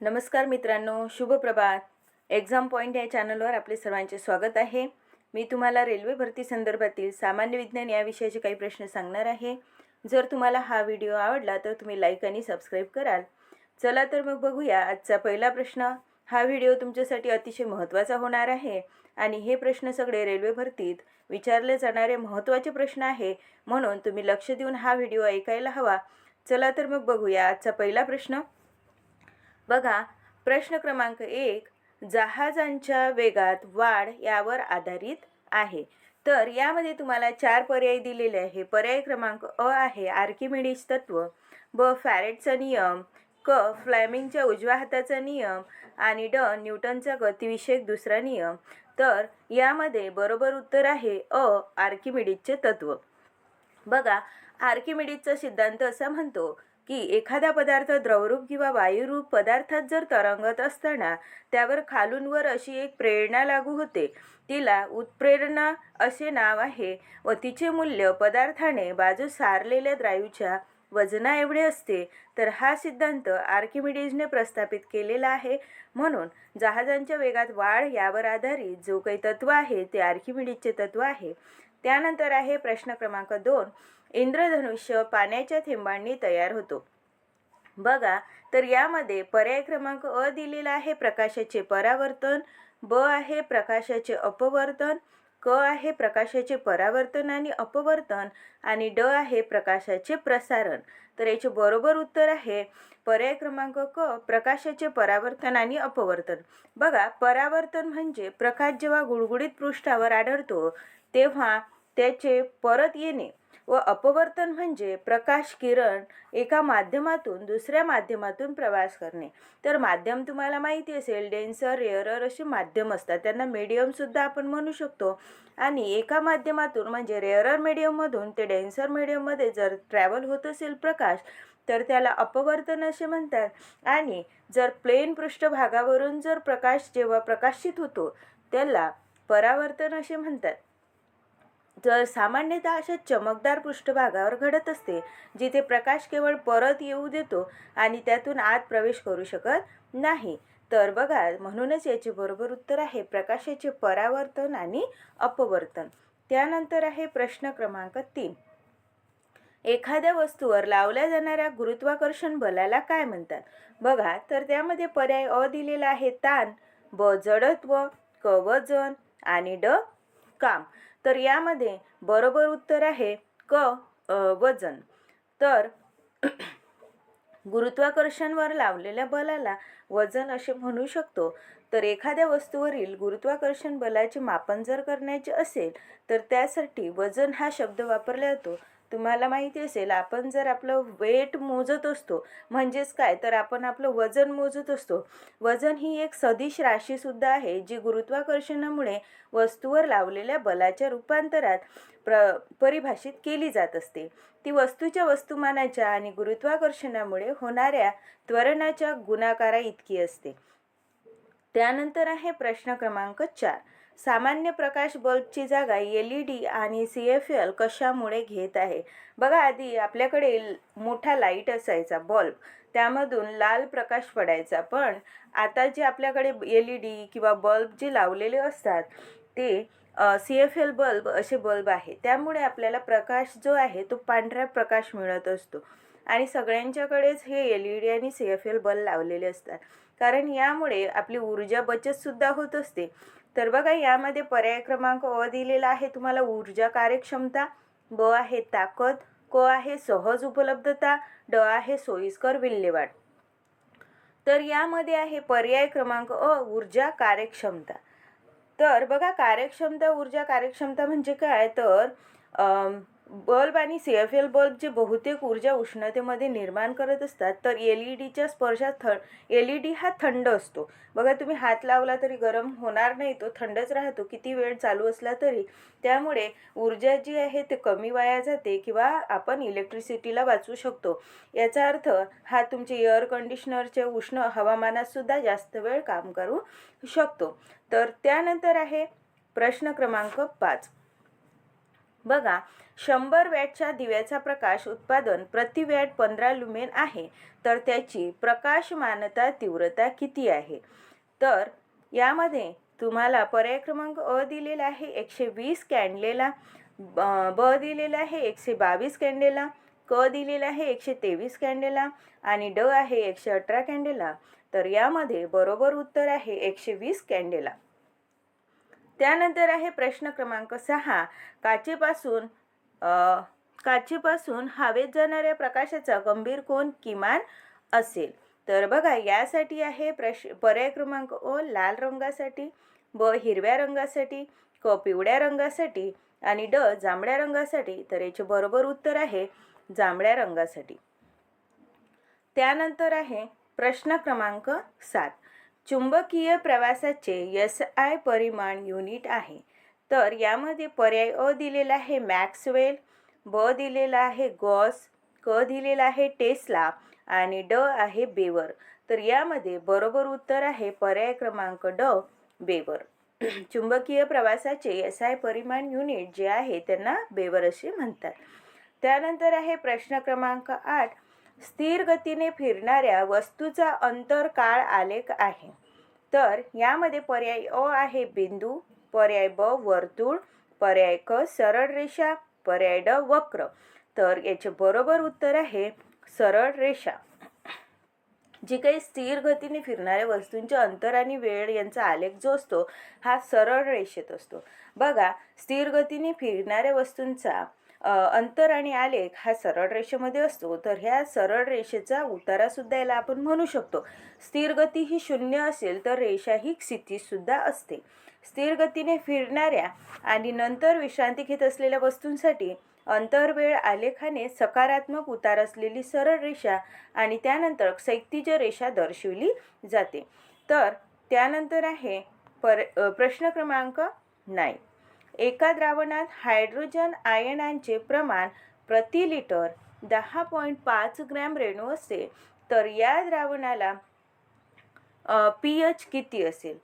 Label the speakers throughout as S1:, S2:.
S1: नमस्कार मित्रांनो शुभ प्रभात. एक्झाम पॉईंट या चॅनलवर आपले सर्वांचे स्वागत आहे. मी तुम्हाला रेल्वे भरती संदर्भातील सामान्य विज्ञान या विषयाचे काही प्रश्न सांगणार आहे. जर तुम्हाला हा व्हिडिओ आवडला तर तुम्ही लाईक आणि सबस्क्राईब कराल. चला तर मग बघूया आजचा पहिला प्रश्न. हा व्हिडिओ तुमच्यासाठी अतिशय महत्त्वाचा होणार आहे. आणि हे प्रश्न सगळे रेल्वे भरतीत विचारले जाणारे महत्त्वाचे प्रश्न आहे. म्हणून तुम्ही लक्ष देऊन हा व्हिडिओ ऐकायला हवा. चला तर मग बघूया आजचा पहिला प्रश्न. बघा प्रश्न क्रमांक एक जहाजांच्या वेगात वाढ यावर आधारित आहे. तर यामध्ये तुम्हाला चार पर्याय दिलेले आहे पर्याय क्रमांक अ आहे आर्किमिडीज तत्व ब फॅरेटचा नियम क फ्लॅमिंगच्या उजव्या हाताचा नियम आणि ड न्यूटनचा गतिविषयक दुसरा नियम. तर यामध्ये बरोबर उत्तर आहे अ आर्किमिडीजचे तत्व. बघा आर्किमिडीजचा सिद्धांत असा म्हणतो की एखादा पदार्थ द्रवरूप किंवा वायुरूप पदार्थात जर तरंगत असताना त्यावर खालून वर अशी एक प्रेरणा लागू होते. तिला उत्प्रेरणा असे नाव आहे व तिचे मूल्य पदार्थाने बाजू सारलेल्या द्रायूच्या वजना एवढे असते. तर हा सिद्धांत आर्किमिडीजने प्रस्थापित केलेला आहे. म्हणून जहाजांच्या वेगात वाढ यावर आधारित जो काही तत्व आहे ते आर्किमिडीजचे तत्व आहे. त्यानंतर आहे प्रश्न क्रमांक दोन. इंद्रधनुष्य पाण्याच्या थेंबांनी तयार होतो. बघा तर यामध्ये पर्याय क्रमांक अ दिलेला आहे प्रकाशाचे परावर्तन ब आहे प्रकाशाचे अपवर्तन क आहे प्रकाशाचे परावर्तन आणि अपवर्तन आणि ड आहे प्रकाशाचे प्रसारण. तर याचे बरोबर उत्तर आहे पर्याय क्रमांक क प्रकाशाचे परावर्तन आणि अपवर्तन. बघा परावर्तन म्हणजे प्रकाश जेव्हा गुळगुळीत पृष्ठावर आढळतो तेव्हा त्याचे परत येणे. व अपवर्तन म्हणजे प्रकाश किरण एका माध्यमातून दुसऱ्या माध्यमातून प्रवास करणे. तर माध्यम तुम्हाला माहिती असेल डेन्सर रेअरर असे माध्यम असतात. त्यांना मीडियमसुद्धा आपण म्हणू शकतो. आणि एका माध्यमातून म्हणजे रेअरर मीडियममधून ते डेन्सर मीडियममध्ये जर ट्रॅव्हल होत असेल प्रकाश तर त्याला अपवर्तन असे म्हणतात. आणि जर प्लेन पृष्ठभागावरून जर प्रकाश जेव्हा प्रकाशित होतो त्याला परावर्तन असे म्हणतात. तर सामान्यतः अशा चमकदार पृष्ठभागावर घडत असते जिथे प्रकाश केवळ परत येऊ देतो आणि त्यातून आत प्रवेश करू शकत नाही तर बघा म्हणूनच याचे बरोबर उत्तर आहे प्रकाशाचे परावर्तन आणि अपवर्तन. त्यानंतर आहे प्रश्न क्रमांक तीन. एखाद्या वस्तूवर लावल्या जाणाऱ्या गुरुत्वाकर्षण बलाला काय म्हणतात? बघा तर त्यामध्ये पर्याय अ दिलेला आहे ताण ब जडत्व क वजन आणि ड काम. तर यामध्ये बरोबर उत्तर आहे क वजन. तर गुरुत्वाकर्षणवर लावलेल्या बलाला वजन असे म्हणू शकतो. तर एखाद्या वस्तूवरील गुरुत्वाकर्षण बलाचे मापन जर करण्याचे असेल तर त्यासाठी वजन हा शब्द वापरला जातो. तुम्हाला माहिती असेल आपण जर आपलं वेट मोजत असतो म्हणजेच काय? तर आपण आपलं वजन मोजत असतो. वजन ही एक सदिश राशीसुद्धा आहे जी गुरुत्वाकर्षणामुळे वस्तूवर लावलेल्या बलाच्या रूपांतरात प्र परिभाषित केली जात असते. ती वस्तूच्या वस्तुमानाच्या आणि गुरुत्वाकर्षणामुळे होणाऱ्या त्वरणाच्या गुणाकारा इतकी असते. त्यानंतर आहे प्रश्न क्रमांक चार. सामान्य प्रकाश बल्बची जागा एल ई डी आणि सी एफ एल कशामुळे घेत आहे? बघा आधी आपल्याकडे मोठा लाइट असायचा बल्ब. त्यामधून लाल प्रकाश पडायचा. पण आता जे आपल्याकडे एल ई डी किंवा बल्ब जे लावलेले असतात ते सी एफ एल बल्ब असे बल्ब आहे त्यामुळे आपल्याला प्रकाश जो आहे तो पांढरा प्रकाश मिळत असतो. आणि सगळ्यांच्याकडेच हे एल ई डी आणि सी एफ एल बल्ब लावलेले असतात. कारण यामुळे आपली ऊर्जा बचतसुद्धा होत असते. तर बघा यामध्ये पर्याय क्रमांक अ दिलेला आहे. तुम्हाला ऊर्जा कार्यक्षमता ब आहे ताकद क आहे सहज उपलब्धता ड आहे सोयीस्कर विल्हेवाट. तर यामध्ये आहे पर्याय क्रमांक अ ऊर्जा कार्यक्षमता. तर बघा कार्यक्षमता ऊर्जा कार्यक्षमता म्हणजे काय? तर बल्ब आणि सी एफ एल बल्ब जे बहुतेक ऊर्जा उष्णतेमध्ये निर्माण करत असतात तर एल ई डीच्या स्पर्शात थ एल ई डी हा थंड असतो. बघा तुम्ही हात लावला तरी गरम होणार नाही तो थंडच राहतो किती वेळ चालू असला तरी. त्यामुळे ऊर्जा जी आहे ते कमी वाया जाते किंवा आपण इलेक्ट्रिसिटीला वाचवू शकतो. याचा अर्थ हा तुमचे एअर कंडिशनरच्या उष्ण हवामानातसुद्धा जास्त वेळ काम करू शकतो. तर त्यानंतर आहे प्रश्न क्रमांक पाच. बघा शंभर वॅटच्या दिव्याचा प्रकाश उत्पादन प्रति वॅट पंधरा लुमेन आहे. तर त्याची प्रकाशमानता तीव्रता किती आहे? तर यामध्ये तुम्हाला पर्याय क्रमांक अ दिलेला आहे एकशे वीस कॅन्डलेला ब ब दिलेला आहे एकशे बावीस कॅन्डेला क दिलेला आहे एकशे तेवीस कॅन्डेला आणि ड आहे एकशे अठरा कॅन्डेला तर यामध्ये बरोबर उत्तर आहे एकशे वीस कॅन्डेला त्यानंतर आहे प्रश्न क्रमांक सहा. काचेपासून काचेपासून हवेत जाणाऱ्या प्रकाशाचा गंभीर कोण किमान असेल? तर बघा यासाठी आहे प्रश पर्याय क्रमांक ओ लाल रंगासाठी ब हिरव्या रंगासाठी क पिवळ्या रंगासाठी आणि ड जांभळ्या रंगासाठी. तर याचे बरोबर उत्तर आहे जांभळ्या रंगासाठी. त्यानंतर आहे प्रश्न क्रमांक सात. चुंबकीय प्रवासाचे एस आय परिमाण युनिट आहे. तर यामध्ये पर्याय अ दिलेला आहे मॅक्सवेल ब दिलेला आहे गॉस क दिलेला आहे टेस्ला आणि ड आहे बेवर. तर यामध्ये बरोबर उत्तर आहे पर्याय क्रमांक ड बेवर. चुंबकीय प्रवासाचे एस आय परिमाण युनिट जे आहे त्यांना बेवर असे म्हणतात. त्यानंतर आहे प्रश्न क्रमांक आठ स्थिर गतीने फिरणाऱ्या वस्तूचा अंतर काळ आलेख आहे. तर यामध्ये पर्याय अ आहे बिंदू पर्याय ब वर्तुळ पर्याय क सरळ रेषा पर्याय ड वक्र. तर याचे बरोबर उत्तर आहे सरळ रेषा. जी काही स्थिर गतीने फिरणाऱ्या वस्तूंचे अंतर आणि वेळ यांचा आलेख जो असतो हा सरळ रेषेत असतो. बघा स्थिर गतीने फिरणाऱ्या वस्तूंचा अंतर आणि आलेख हा सरळ रेषेमध्ये असतो. तर ह्या सरळ रेषेचा उतारासुद्धा याला आपण म्हणू शकतो. स्थिर गती ही शून्य असेल तर रेषा ही क्षितिजसुद्धा असते. स्थिर गतीने फिरणाऱ्या आणि नंतर विश्रांती घेत असलेल्या वस्तूंसाठी अंतरवेळ आलेखाने सकारात्मक उतार असलेली सरळ रेषा आणि त्यानंतर क्षैतिज रेषा दर्शविली जाते. तर त्यानंतर आहे पर प्रश्न क्रमांक नाही एका द्रावणात हायड्रोजन आयनांचे प्रमाण प्रति लिटर दहा पॉईंट पाच ग्रॅम रेणू असते तर या द्रावणाला पी एच किती असेल?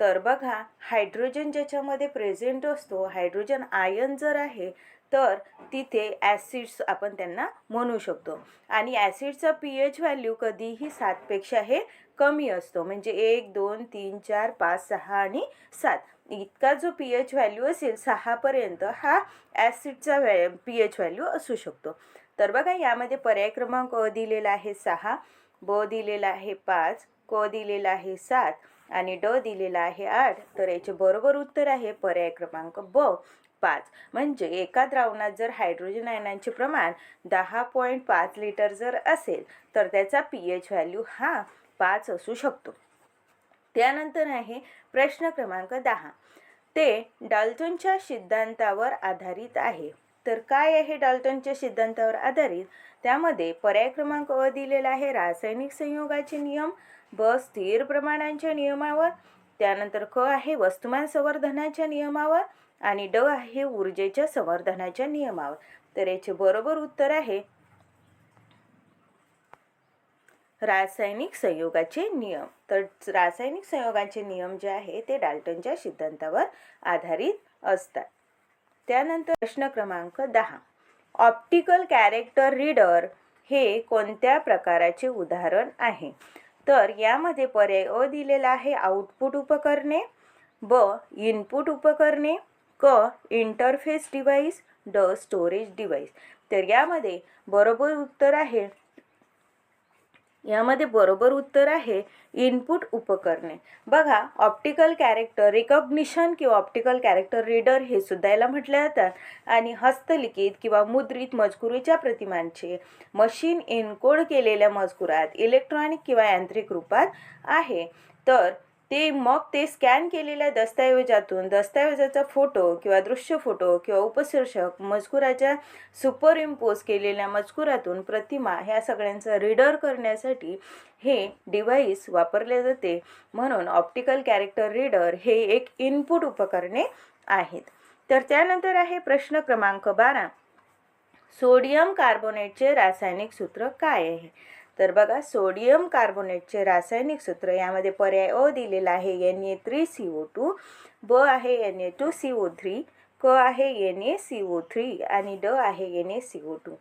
S1: तर बघा हायड्रोजन ज्याच्यामध्ये प्रेझेंट असतो हायड्रोजन आयन जर आहे तर तिथे ॲसिड्स आपण त्यांना म्हणू शकतो. आणि ॲसिडचा पी एच व्हॅल्यू कधीही सातपेक्षा हे कमी असतो म्हणजे एक दोन तीन चार पाच सहा आणि सात. इतका जो पी एच व्हॅल्यू असेल सहापर्यंत हा ॲसिडचा व्हॅ पी एच व्हॅल्यू असू शकतो. तर बघा यामध्ये पर्याय क्रमांक अ दिलेला आहे सहा ब दिलेला आहे पाच क दिलेला आहे सात आणि ड दिलेला आहे आठ. तर याचे बरोबर उत्तर आहे पर्याय क्रमांक ब पाच. म्हणजे एका द्रावणात जर हायड्रोजन आयनांचे प्रमाण दहा पॉईंट पाच लिटर जर असेल तर त्याचा पी एच व्हॅल्यू हा पाच असू शकतो. त्यानंतर आहे प्रश्न क्रमांक दहा. ते डाल्टनच्या सिद्धांतावर आधारित आहे. तर काय आहे डाल्टनच्या सिद्धांतावर आधारित? त्यामध्ये पर्याय क्रमांक अ दिलेला आहे रासायनिक संयोगाचे नियम ब स्थिर प्रमाणांच्या नियमावर त्यानंतर क आहे वस्तुमान संवर्धनाच्या नियमावर आणि ड आहे ऊर्जेच्या संवर्धनाच्या नियमावर. तर याचे बरोबर उत्तर आहे रासायनिक संयोगाचे नियम. तर रासायनिक संयोगाचे नियम जे आहे ते डाल्टनच्या सिद्धांतावर आधारित असतात. त्यानंतर प्रश्न क्रमांक दहा. ऑप्टिकल कॅरेक्टर रीडर हे कोणत्या प्रकाराचे उदाहरण आहे? तर यामध्ये पर्याय अ दिलेला आहे आउटपुट उपकरणे ब इनपुट उपकरणे क इंटरफेस डिव्हाइस ड स्टोरेज डिव्हाइस. तर यामध्ये बरोबर उत्तर आहे यामध्ये बरोबर उत्तर आहे इनपुट उपकरणे. बघा ऑप्टिकल कॅरेक्टर रिकॉग्निशन किंवा ऑप्टिकल कॅरेक्टर रीडर हे सुद्धा याला म्हटलं जातात. आणि हस्तलिखित किंवा मुद्रित मजकुरीच्या प्रतिमांचे मशीन इनकोड केलेल्या मजकुरात इलेक्ट्रॉनिक किंवा यांत्रिक रूपात आहे. तर ते मग ते स्कॅन केलेल्या दस्तऐवजातून दस्तऐवजाचा फोटो किंवा दृश्य फोटो किंवा उपशीर्षक मजकुराच्या सुपर इम्पोज केलेल्या मजकुरातून प्रतिमा ह्या सगळ्यांचं रीडर करण्यासाठी हे डिव्हाइस वापरले जाते. म्हणून ऑप्टिकल कॅरेक्टर रीडर हे एक इनपुट उपकरणे आहेत. तर त्यानंतर आहे प्रश्न क्रमांक बारा. सोडियम कार्बोनेटचे रासायनिक सूत्र काय आहे? तर बघा सोडियम कार्बोनेटचे रासायनिक सूत्र यामध्ये पर्याय अ दिलेला आहे. N A three C O two ब आहे N A two C O three क आहे N A C O three आणि ड आहे N A C O two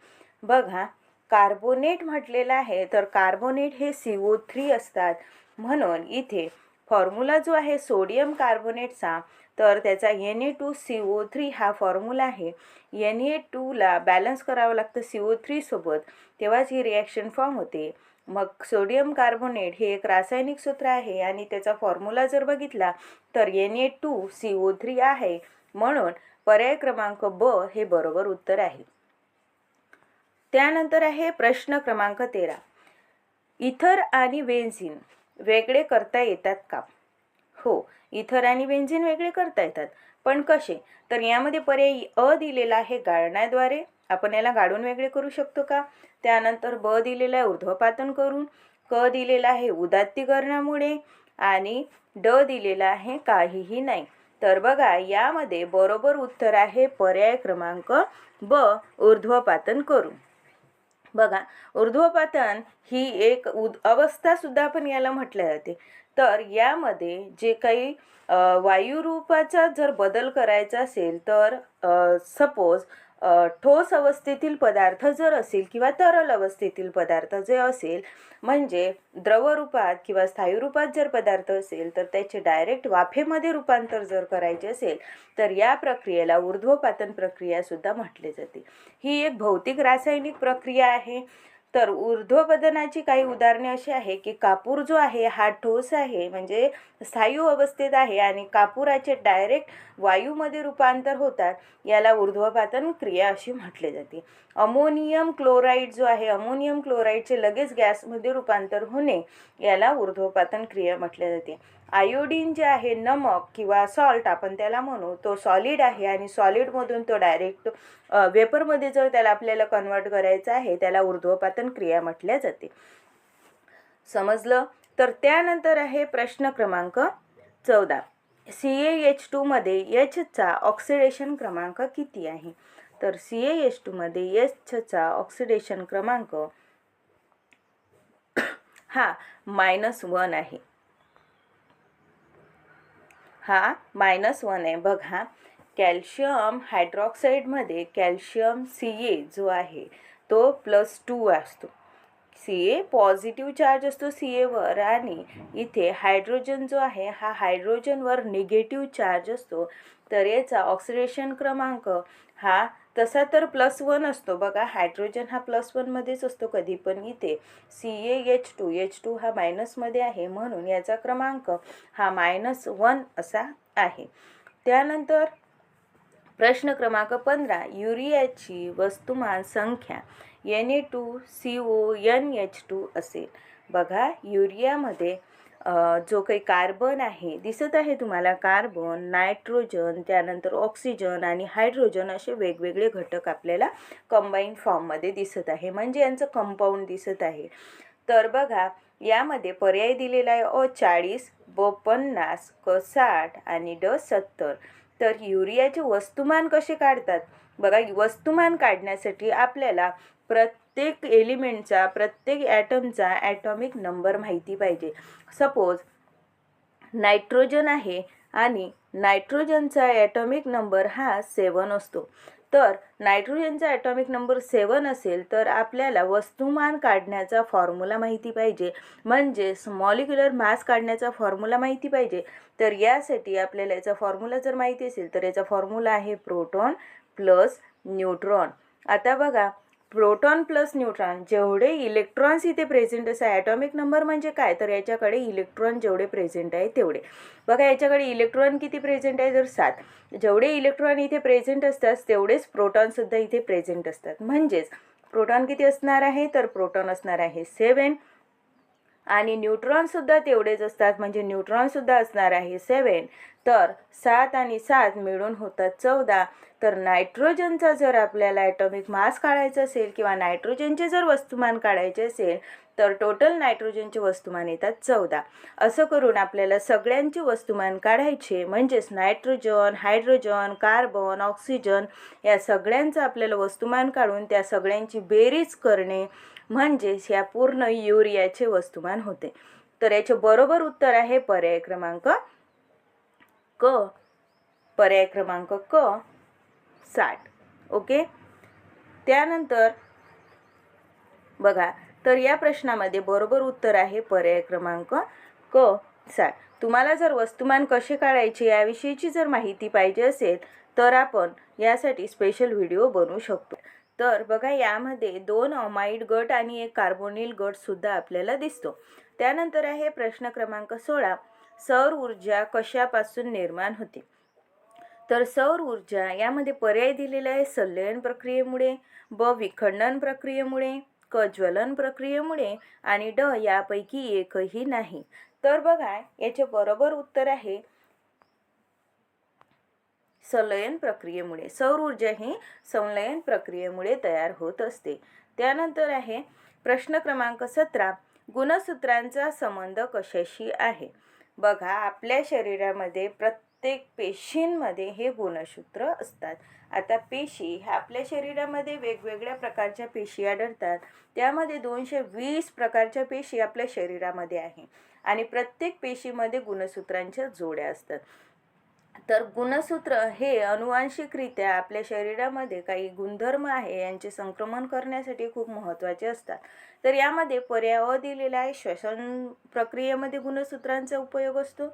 S1: बघा कार्बोनेट म्हटलेलं आहे तर कार्बोनेट हे सी ओ थ्री असतात. म्हणून इथे फॉर्म्युला जो आहे सोडियम कार्बोनेटचा तर त्याचा N A two C O three हा फॉर्म्युला आहे. एन ए टूला बॅलन्स करावं लागतं सी ओ थ्रीसोबत तेव्हाच ही रिॲक्शन फॉर्म होते. मग सोडियम कार्बोनेट हे एक रासायनिक सूत्र आहे आणि त्याचा फॉर्म्युला जर बघितला तर N A two C O three आहे. म्हणून पर्याय क्रमांक ब हे बरोबर उत्तर आहे. त्यानंतर आहे प्रश्न क्रमांक तेरा. इथर आणि बेन्झिन वेगळे करता येतात का? हो इथर आणि बेन्झिन वेगळे करता येतात. पण कसे? तर यामध्ये पर्याय अ दिलेला आहे गाळण्याद्वारे. आपण याला गाडून वेगळे करू शकतो का? त्यानंतर ब दिलेला आहे ऊर्ध्वपातन करून. क दिलेला आहे उदात्तीकरणामुळे. आणि ड दिलेला आहे काहीही नाही. तर बघा यामध्ये बरोबर उत्तर आहे पर्याय क्रमांक ब ऊर्ध्वपातन करून. बघा ऊर्ध्वपातन ही एक उद अवस्थासुद्धा आपण याला म्हटल्या जाते. तर यामध्ये जे काही वायुरूपाचा जर बदल करायचा असेल तर सपोज ठोस अवस्थेतील पदार्थ जर असेल किंवा तरल अवस्थेतील पदार्थ जे असेल म्हणजे द्रवरूपात किंवा स्थायी रूपात जर पदार्थ असेल तर त्याचे डायरेक्ट वाफेमध्ये रूपांतर जर करायचे असेल तर या प्रक्रियेला ऊर्ध्वपातन प्रक्रियासुद्धा म्हटले जाते. ही एक भौतिक रासायनिक प्रक्रिया आहे. तर ऊर्ध्वपतनाची काही उदाहरणे अशी आहे की कापूर जो आहे हा ठोस आहे म्हणजे स्थायू अवस्थेत आहे आणि कापुराचे डायरेक्ट वायूमध्ये रूपांतर होतात याला ऊर्ध्वपातन क्रिया अशी म्हटली जाते. अमोनियम क्लोराईड जो आहे अमोनियम क्लोराईडचे लगेच गॅसमध्ये रूपांतर होणे याला ऊर्ध्वपातन क्रिया म्हटले जाते. आयोडीन जे आहे नमक किंवा सॉल्ट आपण त्याला म्हणू तो सॉलिड आहे आणि सॉलिडमधून तो डायरेक्ट वेपरमध्ये जर त्याला आपल्याला कन्वर्ट करायचं आहे त्याला ऊर्ध्वपातन क्रिया म्हटल्या जाते. समजलं? तर त्यानंतर आहे प्रश्न क्रमांक चौदा. सी ए एच टूमध्ये एचचा ऑक्सिडेशन क्रमांक किती आहे? तर सी एच टूमध्ये एचचा ऑक्सिडेशन क्रमांक हा मायनस वन आहे. हा मायनस वन आहे. बघा कॅल्शियम हायड्रॉक्साईडमध्ये कॅल्शियम सी ए जो आहे तो प्लस टू असतो. सी ए पॉझिटिव्ह चार्ज असतो सी एवर आणि इथे हायड्रोजन जो आहे हा हायड्रोजनवर निगेटिव्ह चार्ज असतो. तर याचा ऑक्सिडेशन क्रमांक हा तसा तर प्लस वन असतो. बघा हायड्रोजन हा प्लस वनमध्येच असतो कधी पण इथे. C A H two H two हा मायनसमध्ये आहे. म्हणून याचा क्रमांक हा मायनस वन असा आहे. त्यानंतर प्रश्न क्रमांक पंधरा युरियाची वस्तुमान संख्या N A two C O N H two असेल. बघा युरियामध्ये जो काही कार्बन आहे दिसत आहे तुम्हाला कार्बन नायट्रोजन त्यानंतर ऑक्सिजन आणि हायड्रोजन असे वेगवेगळे घटक आपल्याला कंबाईन फॉर्ममध्ये दिसत आहे. म्हणजे यांचं कंपाऊंड दिसत आहे. तर बघा यामध्ये पर्याय दिलेला आहे अ चाळीस ब पन्नास क साठ आणि ड सत्तर. तर युरियाचे वस्तुमान कसे काढतात? बघा वस्तुमान काढण्यासाठी आपल्याला प्रत प्रत्येक एलिमेंटचा प्रत्येक ॲटमचा ॲटॉमिक नंबर माहिती पाहिजे. सपोज नायट्रोजन आहे आणि नायट्रोजनचा ॲटॉमिक नंबर हा सेवन असतो. तर नायट्रोजनचा ॲटॉमिक नंबर सेवन असेल तर आपल्याला वस्तुमान काढण्याचा फॉर्म्युला माहिती पाहिजे. म्हणजेच मॉलिक्युलर मास काढण्याचा फॉर्म्युला माहिती पाहिजे. तर यासाठी आपल्याला याचा फॉर्म्युला जर माहिती असेल तर याचा फॉर्म्युला आहे प्रोटॉन प्लस न्यूट्रॉन. आता बघा प्रोटॉन प्लस न्यूट्रॉन जेवढे इलेक्ट्रॉन्स इथे प्रेझेंट असं ॲटॉमिक नंबर म्हणजे काय? तर याच्याकडे इलेक्ट्रॉन जेवढे प्रेझेंट आहे तेवढे. बघा याच्याकडे इलेक्ट्रॉन किती प्रेझेंट आहे? जर सात. जेवढे इलेक्ट्रॉन इथे प्रेझेंट असतात तेवढेच प्रोटॉनसुद्धा इथे प्रेझेंट असतात. म्हणजेच प्रोटॉन किती असणार आहे? तर प्रोटॉन असणार आहे सेवन आणि न्यूट्रॉनसुद्धा तेवढेच असतात म्हणजे न्यूट्रॉनसुद्धा असणार आहे सेवन तर सात आणि सात मिळून होतात चौदा. तर नायट्रोजनचा जर आपल्याला ॲटॉमिक मास काढायचा असेल किंवा नायट्रोजनचे जर वस्तुमान काढायचे असेल तर टोटल नायट्रोजनचे वस्तुमान येतात चौदा. असं करून आपल्याला सगळ्यांचे वस्तुमान काढायचे म्हणजेच नायट्रोजन हायड्रोजन कार्बन ऑक्सिजन या सगळ्यांचं आपल्याला वस्तुमान काढून त्या सगळ्यांची बेरीज करणे म्हणजेच या पूर्ण युरियाचे वस्तुमान होते. तर याचे बरोबर उत्तर आहे पर्याय क्रमांक क. पर्याय क्रमांक क. साठ. ओके? त्यानंतर बघा तर या प्रश्नामध्ये बरोबर उत्तर आहे पर्याय क्रमांक क. साठ. तुम्हाला जर वस्तुमान कसे काढायचे याविषयीची जर माहिती पाहिजे असेल तर आपण यासाठी स्पेशल व्हिडिओ बनवू शकतो. तर बघा यामध्ये दोन अमाइड गट आणि एक कार्बोनिल गट सुद्धा आपल्याला दिसतो. त्यानंतर आहे प्रश्न क्रमांक सोळा सौर ऊर्जा कशापासून निर्माण होते? तर सौर ऊर्जा यामध्ये पर्याय दिलेला आहे संलयन प्रक्रियेमुळे ब विखंडन प्रक्रियेमुळे क ज्वलन प्रक्रियेमुळे आणि ड यापैकी एकही नाही. तर बघा याचे बरोबर उत्तर आहे संलयन प्रक्रियेमुळे सौर ऊर्जा ही संलयन प्रक्रियेमुळे तयार होत असते. त्यानंतर आहे प्रश्न क्रमांक सतरा गुणसूत्रांचा संबंध कशाशी आहे? बघा आपल्या शरीरामध्ये प्रत्येक पेशींमध्ये हे गुणसूत्र असतात. आता पेशी ह्या आपल्या शरीरामध्ये वेगवेगळ्या प्रकारच्या पेशी आढळतात. त्यामध्ये दोनशे वीस प्रकारच्या पेशी आपल्या शरीरामध्ये आहे आणि प्रत्येक पेशीमध्ये गुणसूत्रांच्या जोड्या असतात. तर गुणसूत्र हे अनुवांशिकरित्या आपल्या शरीरामध्ये काही गुणधर्म आहे यांचे संक्रमण करण्यासाठी खूप महत्त्वाचे असतात. तर यामध्ये पर्याय दिलेला आहे श्वसन प्रक्रियेमध्ये गुणसूत्रांचा उपयोग असतो.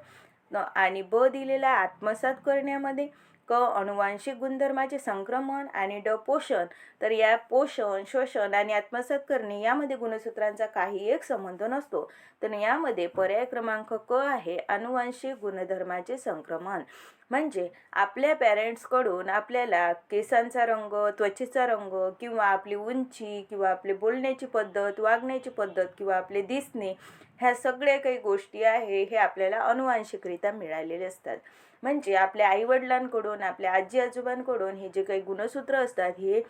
S1: आणि ब दिलेला आहे आत्मसात करण्यामध्ये. क अनुवांशिक गुणधर्माचे संक्रमण आणि ड पोषण. तर या पोषण शोषण आणि आत्मसात करणे यामध्ये गुणसूत्रांचा काही एक संबंध नसतो. तर यामध्ये पर्याय क्रमांक क आहे अनुवांशिक गुणधर्माचे संक्रमण. म्हणजे आपल्या पॅरेंट्सकडून आपल्याला केसांचा रंग त्वचेचा रंग किंवा आपली उंची किंवा आपली बोलण्याची पद्धत वागण्याची पद्धत किंवा आपले दिसणे ह्या सगळ्या काही गोष्टी आहे हे आपल्याला अनुवांशिकरित्या मिळालेले असतात. म्हणजे आपल्या आईवडिलांकडून आपल्या आजी आजोबांकडून हे जे काही गुणसूत्र असतात हे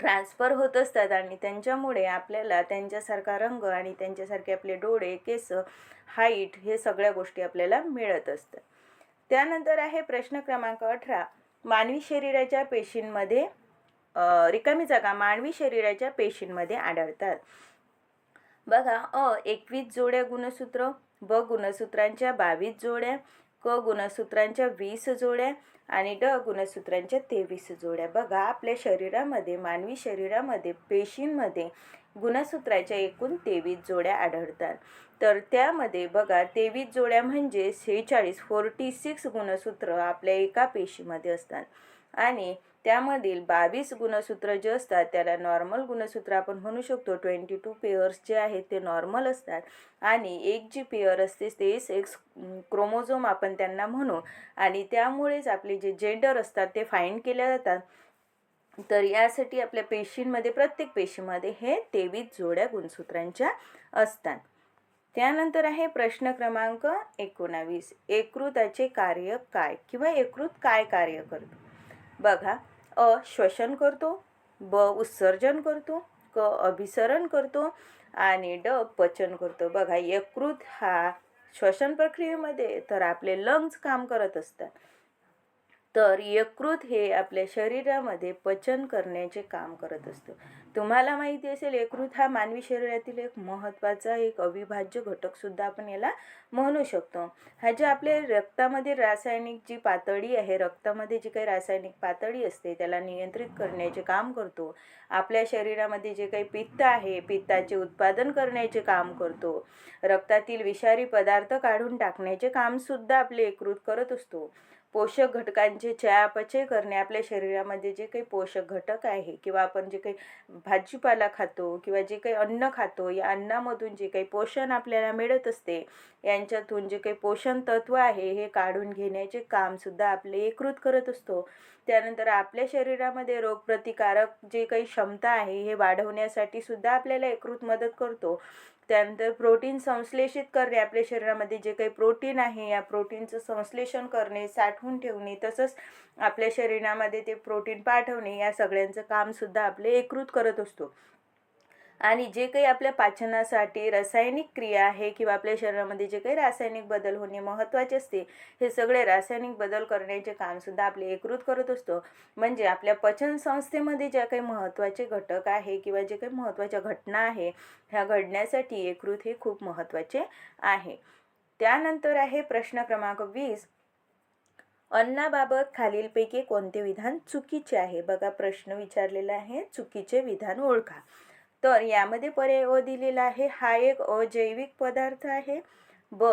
S1: ट्रान्सफर होत असतात आणि त्यांच्यामुळे आपल्याला त्यांच्यासारखा रंग आणि त्यांच्यासारखे आपले डोळे केस हाईट हे सगळ्या गोष्टी आपल्याला मिळत असतात. त्यानंतर आहे प्रश्न क्रमांक अठरा. मानवी शरीराच्या पेशींमध्ये रिकामी जागा मानवी शरीराच्या पेशींमध्ये आढळतात. बघा अ एकवीस जोड्या गुणसूत्र ब गुणसूत्रांच्या बावीस जोड्या क गुणसूत्रांच्या वीस जोड्या आणि ड गुणसूत्रांच्या तेवीस जोड्या. बघा आपल्या शरीरामध्ये मानवी शरीरामध्ये पेशींमध्ये गुणसूत्राच्या एकूण तेवीस जोड्या आढळतात. तर त्यामध्ये बघा तेवीस जोड्या म्हणजे सेहेचाळीस फोर्टी सिक्स गुणसूत्र आपल्या एका पेशीमध्ये असतात. आणि त्यामधील बावीस गुणसूत्र जे असतात त्याला नॉर्मल गुणसूत्र आपण म्हणू शकतो. ट्वेंटी टू पेअर्स जे आहेत ते नॉर्मल असतात. आणि एक जी पेअर असते ते सेक्स क्रोमोझोम आपण त्यांना म्हणू. आणि त्यामुळेच आपले जे जेंडर असतात ते फाईंड केल्या जातात. तर यासाठी आपल्या पेशींमध्ये प्रत्येक पेशीमध्ये हे तेवीस जोड्या गुणसूत्रांच्या असतात. त्यानंतर आहे प्रश्न क्रमांक एकोणावीस. एकृताचे कार्य काय? किंवा एकृत काय कार्य करतो? बघा अ श्वसन करतो ब उत्सर्जन करतो क अभिसरण करतो आणि ड पचन करतो. बघा यकृत हा श्वसन प्रक्रियेमध्ये तर आपले लंग्स काम करत असतात. तर यकृत हे आपल्या शरीरामध्ये पचन करण्याचे काम करत असतं. तुम्हाला माहिती असेल यकृत हा मानवी शरीरातील एक महत्त्वाचा एक अविभाज्य घटकसुद्धा आपण याला म्हणू शकतो. हा जे आपल्या रक्तामध्ये रासायनिक जी पातळी आहे रक्तामध्ये जी काही रासायनिक पातळी असते त्याला नियंत्रित करण्याचे काम करतो. आपल्या शरीरामध्ये जे काही पित्त आहे पित्ताचे उत्पादन करण्याचे काम करतो. रक्तातील विषारी पदार्थ काढून टाकण्याचे कामसुद्धा आपले यकृत करत असतो. पोषक घटकांचे चयापचय करणे आपल्या शरीरामध्ये जे काही पोषक घटक आहे किंवा आपण जे काही भाजीपाला खातो किंवा जे काही अन्न खातो या अन्नामधून जे काही पोषण आपल्याला मिळत असते यांच्यातून जे काही पोषण तत्व आहे हे काढून घेण्याचे कामसुद्धा आपले एकृत करत असतो. त्यानंतर आपल्या शरीरामध्ये रोगप्रतिकारक जे काही क्षमता आहे हे वाढवण्यासाठी सुद्धा आपल्याला एकृत मदत करतो. त्यानंतर प्रोटीन संश्लेषित करणे आपल्या शरीरामध्ये जे काही प्रोटीन आहे या प्रोटीनचं संश्लेषण करणे साठवून ठेवणे तसंच आपल्या शरीरामध्ये ते प्रोटीन पाठवणे या सगळ्यांचं कामसुद्धा आपले एकरूत करत असतो. आणि जे काही आपल्या पाचनासाठी रासायनिक क्रिया आहे किंवा आपल्या शरीरामध्ये जे काही रासायनिक बदल होणे महत्त्वाचे असते हे सगळे रासायनिक बदल करण्याचे कामसुद्धा आपले एकरूत करत असतो. म्हणजे आपल्या पचन संस्थेमध्ये ज्या काही महत्त्वाचे घटक आहे किंवा जे काही महत्त्वाच्या घटना आहे ह्या घडण्यासाठी एकरूत हे खूप महत्त्वाचे आहे. त्यानंतर आहे प्रश्न क्रमांक वीस. अन्नाबाबत खालीलपैकी कोणते विधान चुकीचे आहे? बघा प्रश्न विचारलेला आहे चुकीचे विधान ओळखा. तर यामध्ये पर्याय अ दिलेला आहे. हा एक अजैविक पदार्थ आहे. ब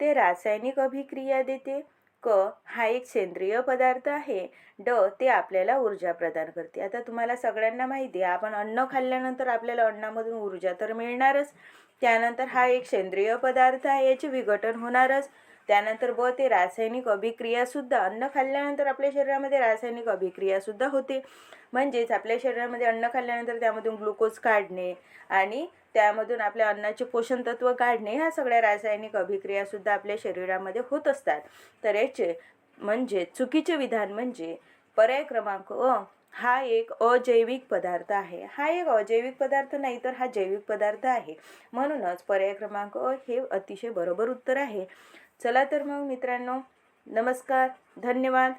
S1: ते रासायनिक अभिक्रिया देते. क हा एक सेंद्रिय पदार्थ आहे. ड ते आपल्याला ऊर्जा प्रदान करते. आता तुम्हाला सगळ्यांना माहिती आहे आपण अन्न खाल्ल्यानंतर आपल्याला अन्नामधून ऊर्जा तर मिळणारच. त्यानंतर हा एक सेंद्रिय पदार्थ आहे याचे विघटन होणारच. त्यानंतर ब ते रासायनिक अभिक्रियासुद्धा अन्न खाल्ल्यानंतर आपल्या शरीरामध्ये रासायनिक अभिक्रियासुद्धा होते. म्हणजेच आपल्या शरीरामध्ये अन्न खाल्ल्यानंतर त्यामधून ग्लुकोज काढणे आणि त्यामधून आपल्या अन्नाचे पोषणतत्व काढणे ह्या सगळ्या रासायनिक अभिक्रियासुद्धा आपल्या शरीरामध्ये होत असतात. तर याचे म्हणजे चुकीचे विधान म्हणजे पर्याय क्रमांक अ हा एक अजैविक पदार्थ आहे. हा एक अजैविक पदार्थ नाही तर हा जैविक पदार्थ आहे. म्हणूनच पर्याय क्रमांक अ हे अतिशय बरोबर उत्तर आहे. चला तर मग मित्रांनो नमस्कार धन्यवाद.